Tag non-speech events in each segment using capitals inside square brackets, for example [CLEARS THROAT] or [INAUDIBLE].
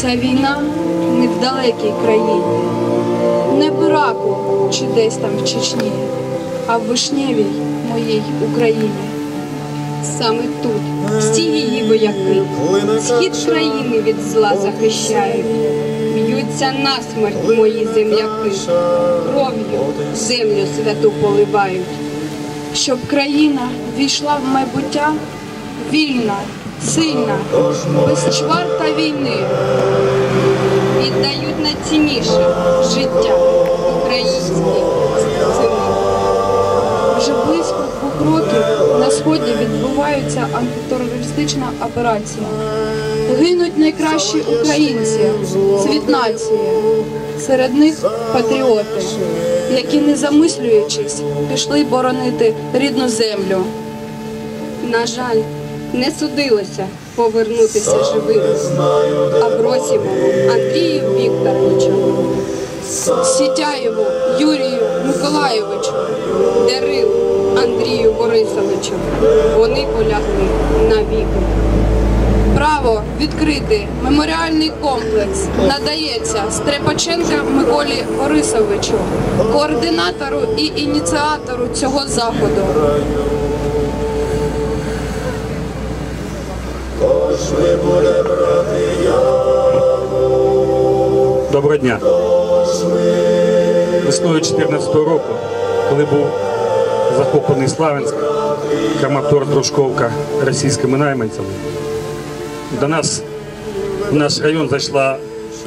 Ця війна не в далекій країні, не в Іраку чи десь там в Чечні, а в вишневій моїй Україні. Саме тут всі її вояки, схід країни від зла захищають, б'ються насмерть мої земляки, кров'ю землю святу поливають, щоб країна війшла в майбуття вільна, сильна, без чвар та війни. Віддають найцінніше життя українській сини. Вже близько двох років на сході відбувається антитерористична операція. Гинуть найкращі українці, світ нації. Серед них патріоти, які, не замислюючись, пішли боронити рідну землю. На жаль, не судилося повернутися живим. Абросімову Андрію Вікторовичу, Сітяєву Юрію Миколайовичу, Дерилу Андрію Борисовичу. Вони полягли навіки. Право відкрити меморіальний комплекс надається Стрепаченка Миколі Борисовичу, координатору і ініціатору цього заходу. Доброго дня. Весною 2014 року, коли був захоплений Славянськ, Краматор Дружковка російськими найманцями, до нас в наш район зайшла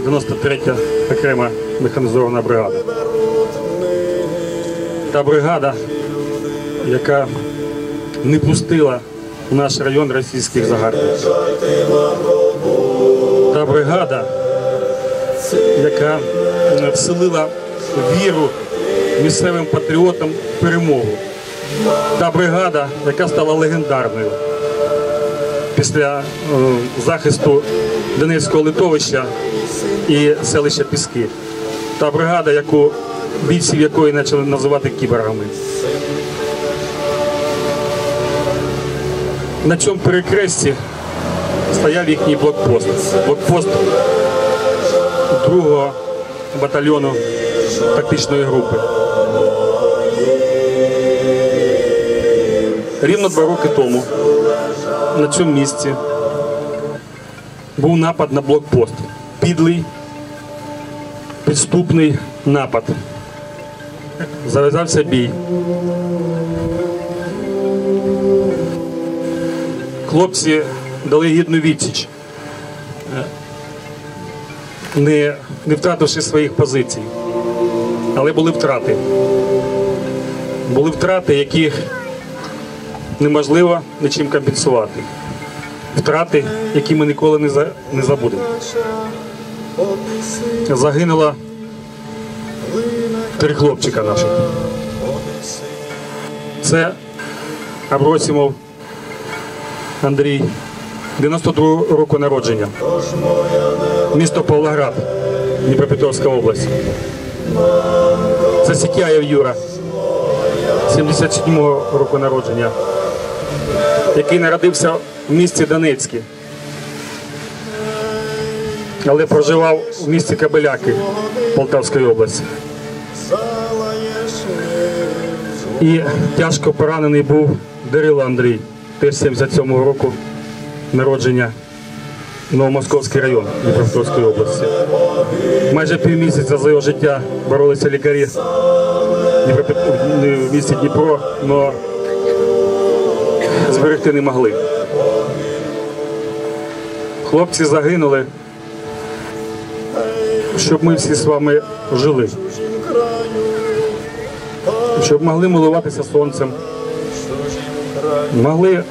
93-я окрема механізована бригада. Та бригада, яка не пустила в наш район російських загарбників. Та бригада, яка вселила віру місцевим патріотам в перемогу. Та бригада, яка стала легендарною після захисту Донецького литовища і селища Піски. Та бригада, яку бійців якої почали називати кіборгами. На цьому перекресті стояв їхній блокпост. Блокпост другого батальйону тактичної групи. Рівно два роки тому на цьому місці був напад на блокпост. Підлий, підступний напад. Зав'язався бій. Хлопці дали гідну відсіч, не, не втративши своїх позицій. Але були втрати. Були втрати, яких неможливо нічим компенсувати. Втрати, які ми ніколи не, за, не забудемо. Загинуло три хлопчика наших. Це Абросімов Андрій, 92 року народження. Місто Павлоград, Дніпропетровська область. Це Сікяєв Юра, 77 року народження, який народився в місті Донецьке, але проживав в місті Кабеляки Полтавської області. І тяжко поранений був Дерило Андрій, теж 77 року народження. Новомосковський район Дніпропетровської області. Майже півмісяця за його життя боролися лікарі в місті Дніпро, але зберегти не могли. Хлопці загинули, щоб ми всі з вами жили, щоб могли милуватися сонцем, могли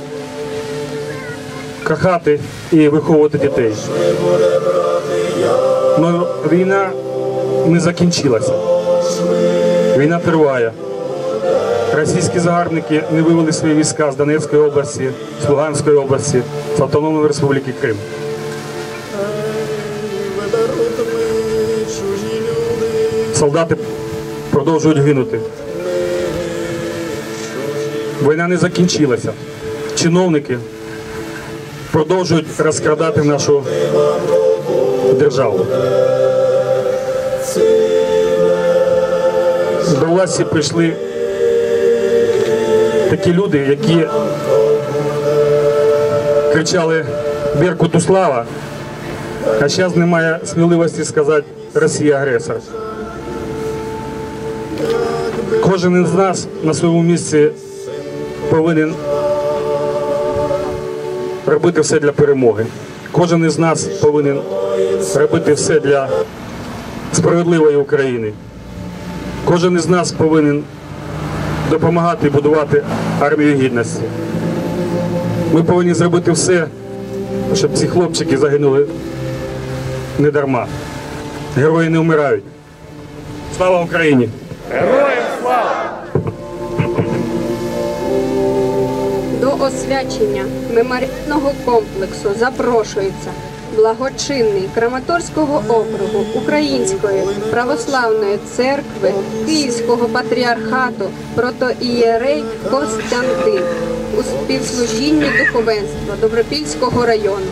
кохати і виховувати дітей. Но війна не закінчилася. Війна триває. Російські загарбники не вивели свої війська з Донецької області, з Луганської області, з Автономної Республіки Крим. Солдати продовжують гинути. Війна не закінчилася. Чиновники продовжують розкрадати нашу державу. До власті прийшли такі люди, які кричали Беркуту слава, а зараз немає сміливості сказати Росія агресор. Кожен із нас на своєму місці повинен робити все для перемоги. Кожен із нас повинен робити все для справедливої України. Кожен із нас повинен допомагати будувати армію гідності. Ми повинні зробити все, щоб ці хлопчики загинули не дарма. Герої не вмирають. Слава Україні! Освячення меморіального комплексу запрошується благочинний Краматорського округу Української православної церкви Київського патріархату протоієрей Костянтин у співслужінні духовенства Добропільського району.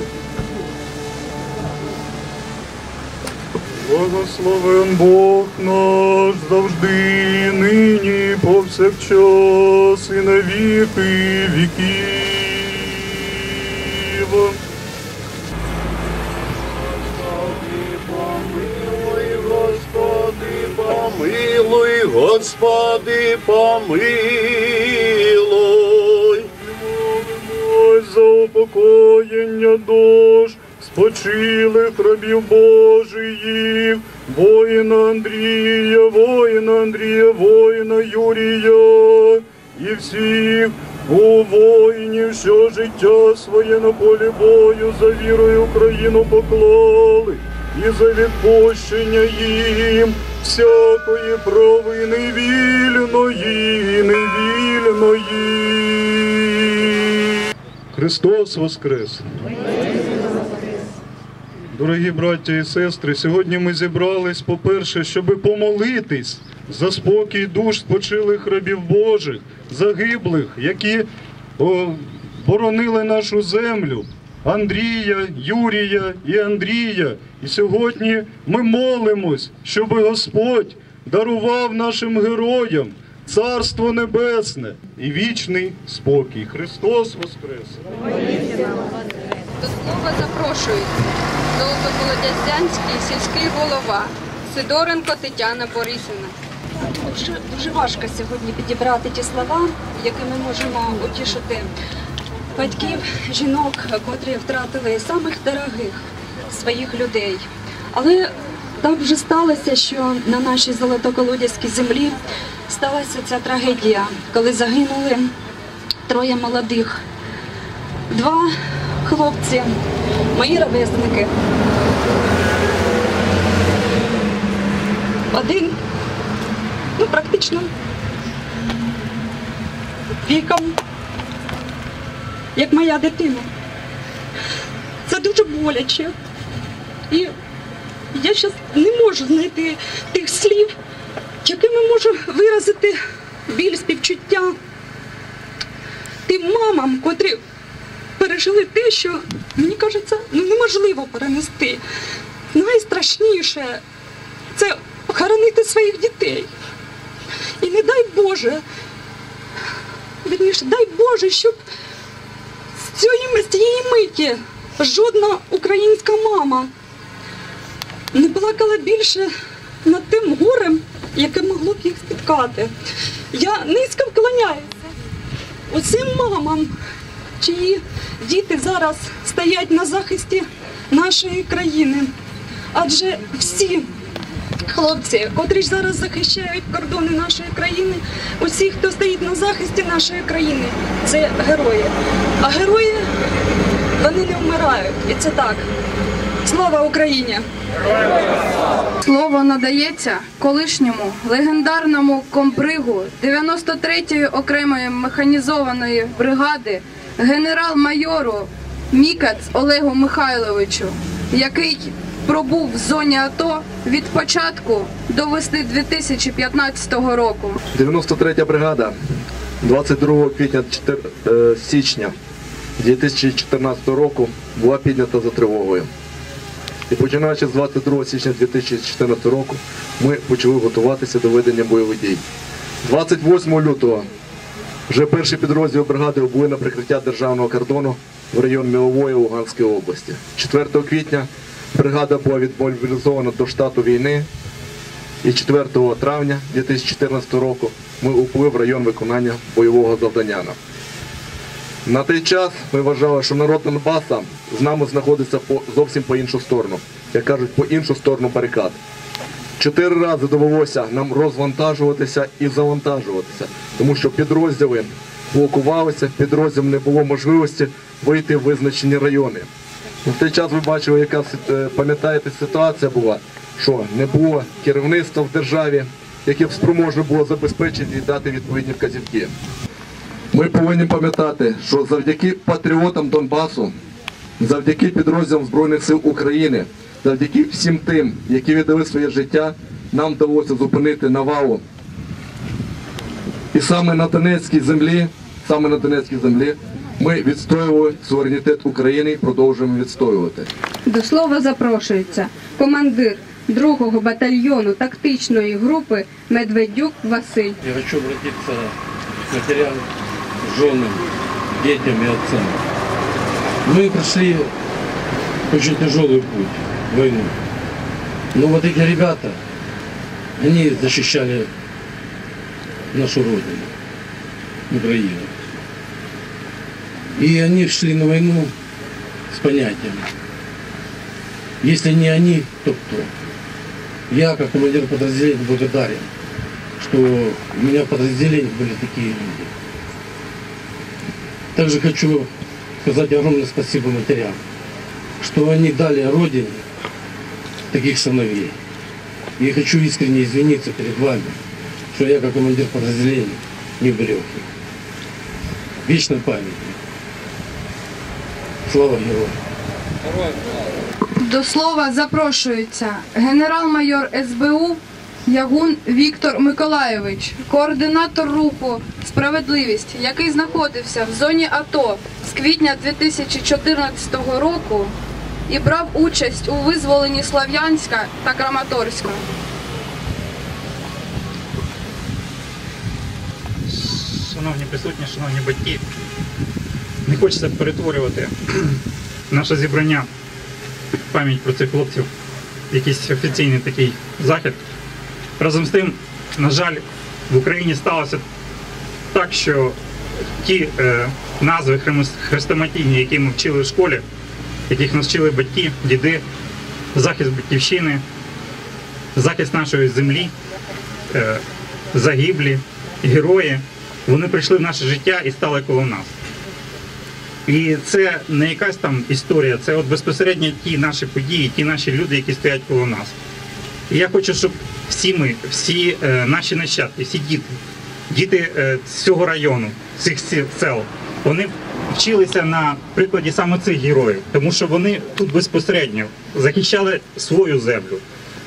Благословен Бог наш завжди, нині, повсякчас і на віки віків. Господи, помилуй, Господи, помилуй. Молимось за упокоєння душ спочилих рабів Божиїх, воїна Андрія, воїна Андрія, воїна Юрія і всіх у воїнів, що життя своє на полі бою за вірою Україну поклали, і за відпущення їм всякої провини вільної, невільної. Христос Воскрес! Дорогі браття і сестри, сьогодні ми зібрались, по-перше, щоб помолитись за спокій душ спочилих рабів Божих, загиблих, які о, боронили нашу землю. Андрія, Юрія і Андрія. І сьогодні ми молимось, щоб Господь дарував нашим героям Царство Небесне і вічний спокій. Христос Воскрес! До слова запрошується Золотоколодязянський сільський голова Сидоренко Тетяна Борисівна. Дуже, дуже важко сьогодні підібрати ті слова, якими можемо утішити батьків, жінок, котрі втратили самих дорогих своїх людей. Але так вже сталося, що на нашій золотоколодязькій землі сталася ця трагедія, коли загинули троє молодих. Два хлопці, мої ровесники. Один ну, практично віком, як моя дитина. Це дуже боляче. І я зараз не можу знайти тих слів, якими можу виразити біль співчуття тим мамам, котрі пережили те, що мені кажеться, ну неможливо перенести. Найстрашніше це хоронити своїх дітей. І не дай Боже, вірніше, дай Боже, щоб з цієї, з цієї миті жодна українська мама не плакала більше над тим горем, яке могло б їх спіткати. Я низько вклоняюся усім мамам, чиї діти зараз стоять на захисті нашої країни. Адже всі хлопці, котрі зараз захищають кордони нашої країни, усі, хто стоїть на захисті нашої країни, це герої. А герої вони не вмирають. І це так. Слава Україні! Слово надається колишньому легендарному комбригу 93-ї окремої механізованої бригади генерал-майору Мікац Олегу Михайловичу, який пробув в зоні АТО від початку до весни 2015 року. 93 бригада 22 квітня 4 е, січня 2014 року була піднята за тривогою. І починаючи з 22 січня 2014 року, ми почали готуватися до ведення бойових дій. 28 лютого вже перші підрозділи бригади були на прикриття державного кордону в район Мілової Луганської області. 4 квітня бригада була відмобілізована до штату війни. І 4 травня 2014 року ми упли в район виконання бойового завдання. На той час ми вважали, що народ Донбаса з нами знаходиться по, зовсім по іншу сторону, як кажуть, по іншу сторону барикад. Чотири рази довелося нам розвантажуватися і завантажуватися, тому що підрозділи блокувалися, підрозділам не було можливості вийти в визначені райони. В той час ви бачили, яка е, пам'ятаєте, ситуація була, що не було керівництва в державі, яке б спроможне було забезпечити і дати відповідні вказівки. Ми повинні пам'ятати, що завдяки патріотам Донбасу, завдяки підрозділам Збройних сил України, завдяки всім тим, які віддали своє життя, нам вдалося зупинити навалу. І саме на Донецькій землі, саме на Донецькій землі, ми відстоювали суверенітет України і продовжуємо відстоювати. До слова запрошується командир 2-го батальйону тактичної групи Медведюк Василь. Я хочу обратиться к матерям, женам, детям и отцам. Мы прошли очень тяжелый путь, войну. Но вот эти ребята, они защищали нашу Родину, Украину. И они шли на войну с понятием. Если не они, то кто? Я, как командир подразделения, благодарен что у меня в подразделении были такие люди. Также хочу сказать огромное спасибо матерям, что они дали Родине таких сыновей. И хочу искренне извиниться перед вами, что я как командир подразделения не берег их. Вечной памяти. Слава героям! До слова запрошується генерал-майор СБУ Ягун Віктор Миколайович, координатор руху Справедливість, який знаходився в зоні АТО з квітня 2014 року і брав участь у визволенні Слав'янська та Краматорська. Шановні присутні, шановні батьки, не хочеться перетворювати [CLEARS THROAT] наше зібрання в пам'ять про цих хлопців якийсь офіційний такий захід. Разом з тим, на жаль, в Україні сталося так, що ті е, назви хрестоматійні, які ми вчили в школі, яких нас вчили батьки, діди, захист батьківщини, захист нашої землі, е, загиблі, герої, вони прийшли в наше життя і стали коло нас. І це не якась там історія, це от безпосередньо ті наші події, ті наші люди, які стоять коло нас. І я хочу, щоб всі ми, всі е, наші нащадки, всі діти, діти е, цього району, цих сел, вони вчилися на прикладі саме цих героїв, тому що вони тут безпосередньо захищали свою землю.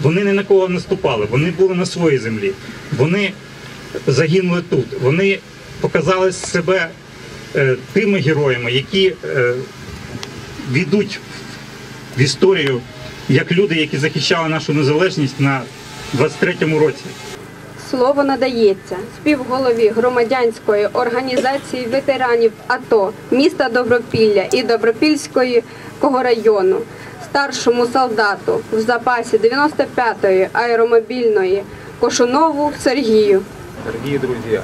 Вони ні на кого не наступали, вони були на своїй землі. Вони загинули тут. Вони показали себе е, тими героями, які е, війдуть в історію як люди, які захищали нашу незалежність на 23-му році Слово надається співголові громадянської організації ветеранів АТО міста Добропілля і Добропільської району, старшому солдату в запасі 95-ї аеромобільної Кошунову Сергію. Дорогие друзья,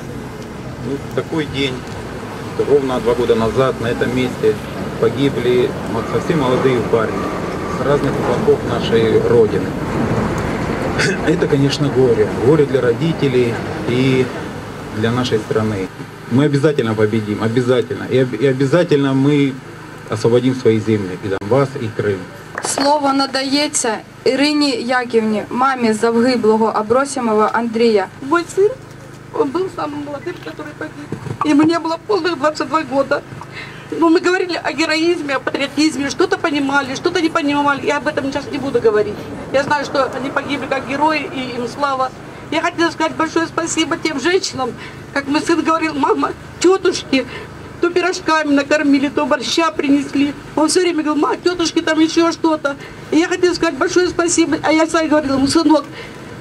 ну, такой день, ровно два года назад на этом месте погибли мо- совсем молодые парни с разных уголков нашей Родины. [COUGHS] Это, конечно, горе. Горе для родителей и для нашей страны. Мы обязательно победим, обязательно. И, об- и обязательно мы освободим свои земли, и Донбасс, и Крым. Слово надається Ірині Яківні, мамі загиблого Абросімова Андрія. Мой сын, он был самым молодым, который погиб. Ему не было полных 22 года. Но мы говорили о героизме, о патриотизме, что-то понимали, что-то не понимали. Я об этом сейчас не буду говорить. Я знаю, что они погибли как герои, и им слава. Я хотела сказать большое спасибо тем женщинам, как мой сын говорил, мама, тетушки, кто пирожками накормили, то борща принесли. Он все время говорил, мать, тетушки, там еще что-то. И я хотела сказать большое спасибо. А я всегда говорила ему, сынок,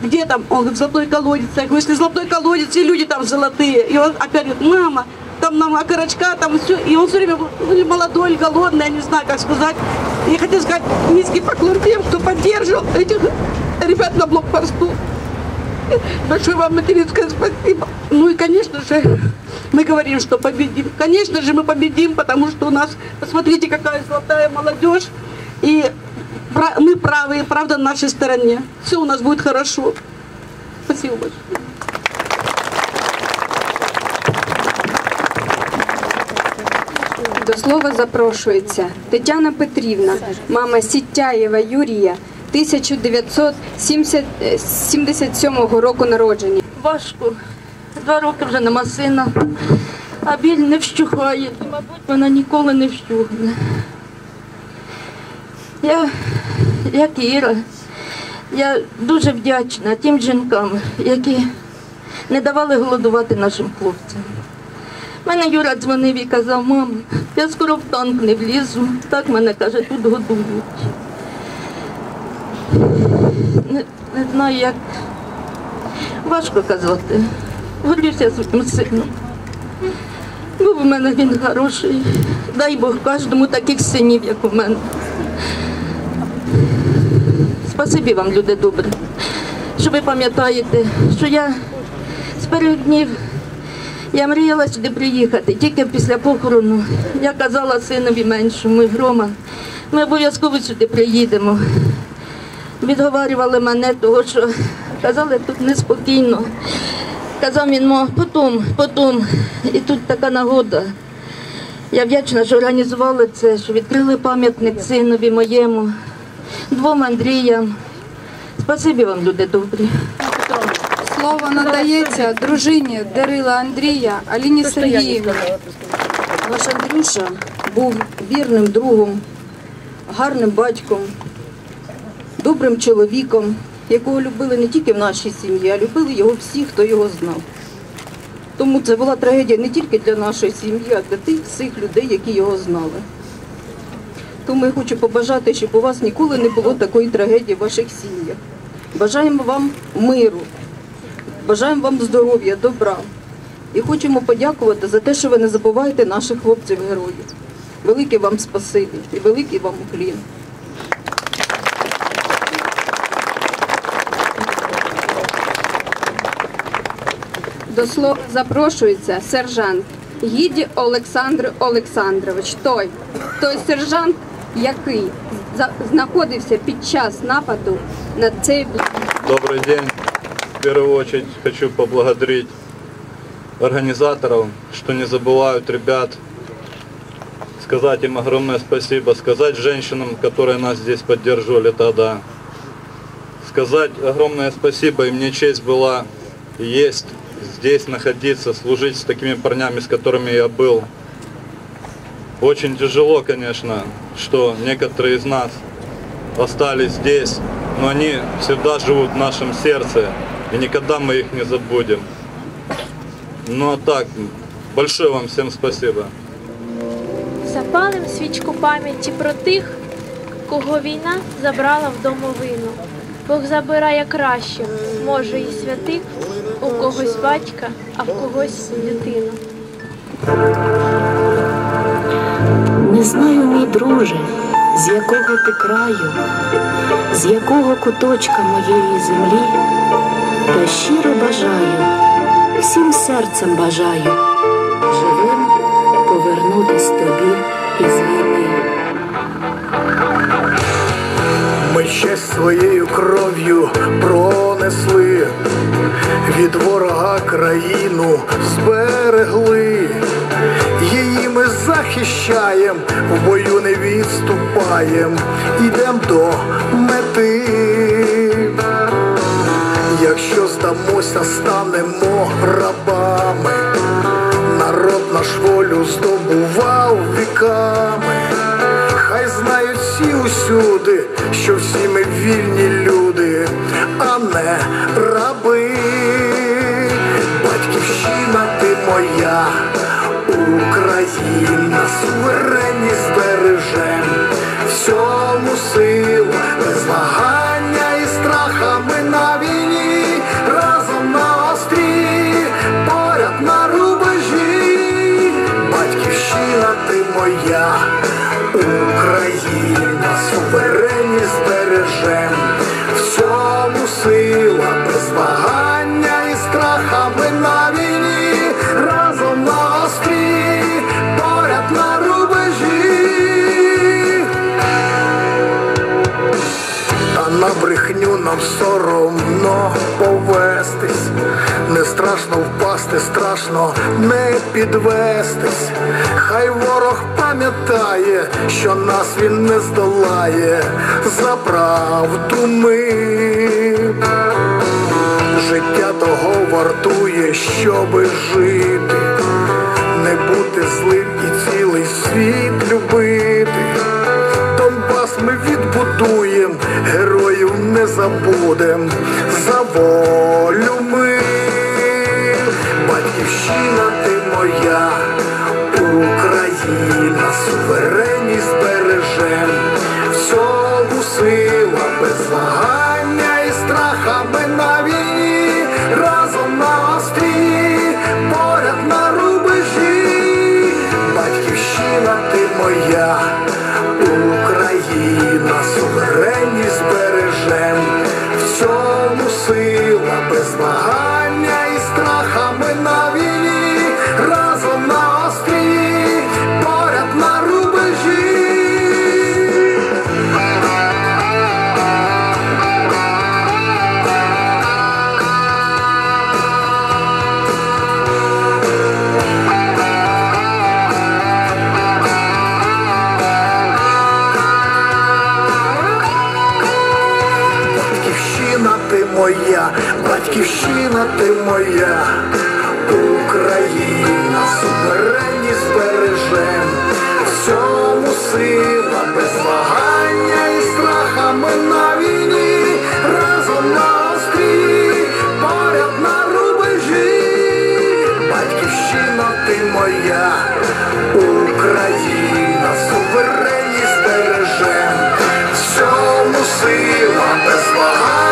где там? Он говорит, золотой колодец. Я говорю, если золотой колодец, все люди там золотые. И он опять говорит, мама, там нам окорочка, там все. И он все время ну, молодой, голодный, я не знаю, как сказать. И я хотела сказать низкий поклон тем, кто поддерживал этих ребят на блокпосту. Большое вам материнское спасибо. Ну и, конечно же, мы говорим, что победим. Конечно же, мы победим, потому что у нас, посмотрите, какая золотая молодежь. И мы правы, правда на нашей стороне. Все у нас будет хорошо. Спасибо большое. До слова запрошується Тетяна Петрівна, мама Сіттяєва Юрія, 1977 року народження. Важко. Два роки вже нема сина, а біль не вщухає. І, мабуть, вона ніколи не вщухне. Я, як Іра, я дуже вдячна тим жінкам, які не давали голодувати нашим хлопцям. Мене Юра дзвонив і казав, мама, я скоро в танк не влізу. Так мене каже, тут годують. Не, не знаю, як важко казати. Горюся своїм сином. Був у мене він хороший. Дай Бог кожному таких синів, як у мене. Спасибі вам, люди добрі, що ви пам'ятаєте, що я з перших днів я мріяла сюди приїхати, тільки після похорону. Я казала синові меншому, Грома, ми обов'язково сюди приїдемо. Відговарювали мене, того що казали, тут неспокійно. Казав він, мо, потім, потім. І тут така нагода. Я вдячна, що організували це, що відкрили пам'ятник синові моєму, двом Андріям. Спасибі вам, люди добрі. Слово надається дружині Дарила Андрія Аліні Сергіївні. Ваш Андрюша був вірним другом, гарним батьком, добрим чоловіком, якого любили не тільки в нашій сім'ї, а любили його всі, хто його знав. Тому це була трагедія не тільки для нашої сім'ї, а для тих всіх людей, які його знали. Тому я хочу побажати, щоб у вас ніколи не було такої трагедії в ваших сім'ях. Бажаємо вам миру, бажаємо вам здоров'я, добра. І хочемо подякувати за те, що ви не забуваєте наших хлопців-героїв. Велике вам спасибі і великий вам уклін. До слова запрошується сержант Гіді Олександр Олександрович. Той, той сержант, який знаходився під час нападу на цей блок. Добрый день. Первую очередь хочу поблагодарить организаторов, что не забывают ребят, сказать им огромное спасибо, сказать женщинам, которые нас здесь поддерживали тогда, сказать огромное спасибо, и мне честь была есть здесь находиться, служить с такими парнями, с которыми я был. Очень тяжело, конечно, что некоторые из нас остались здесь, но они всегда живут в нашем сердце, и никогда мы их не забудем. Ну а так, большое вам всем спасибо. Запалим свічку пам'яті про тих, кого війна забрала в домовину. Бог забирає краще, може і святих, у когось батька, а в когось дитину. Не знаю, мій друже, з якого ти краю, з якого куточка моєї землі, та щиро бажаю, всім серцем бажаю, живим повернутись тобі із війни. Ми ще своєю кров'ю пронесли, від ворога країну зберегли, її ми захищаєм, в бою не відступаєм, ідем до мети. Якщо здамося, станемо рабами, народ наш волю здобував віками. Хай знають всі усюди, що всі ми вільні люди, а не раби. Батьківщина ти моя, Україна, суверенність бережем, всьому сила, без вагання страхами на війні, разом на острі, поряд на рубежі. А на брехню нам соромно повестись, не страшно впасти, страшно не підвестись. Хай ворог пам'ятає, що нас він не здолає, за правду ми. Життя того вартує, щоби жити, не бути злим і цілий світ любити. Донбас ми відбудуєм, героїв не забудем, за волю ми, батьківщина ти моя, моя, батьківщина ти моя, Україна, суверенність бережем, всьому сила, без вагання і страхами на війні, разом на острі, поряд на рубежі, батьківщина ти моя, Україна, суверенність бережем, всьому сила, без вагання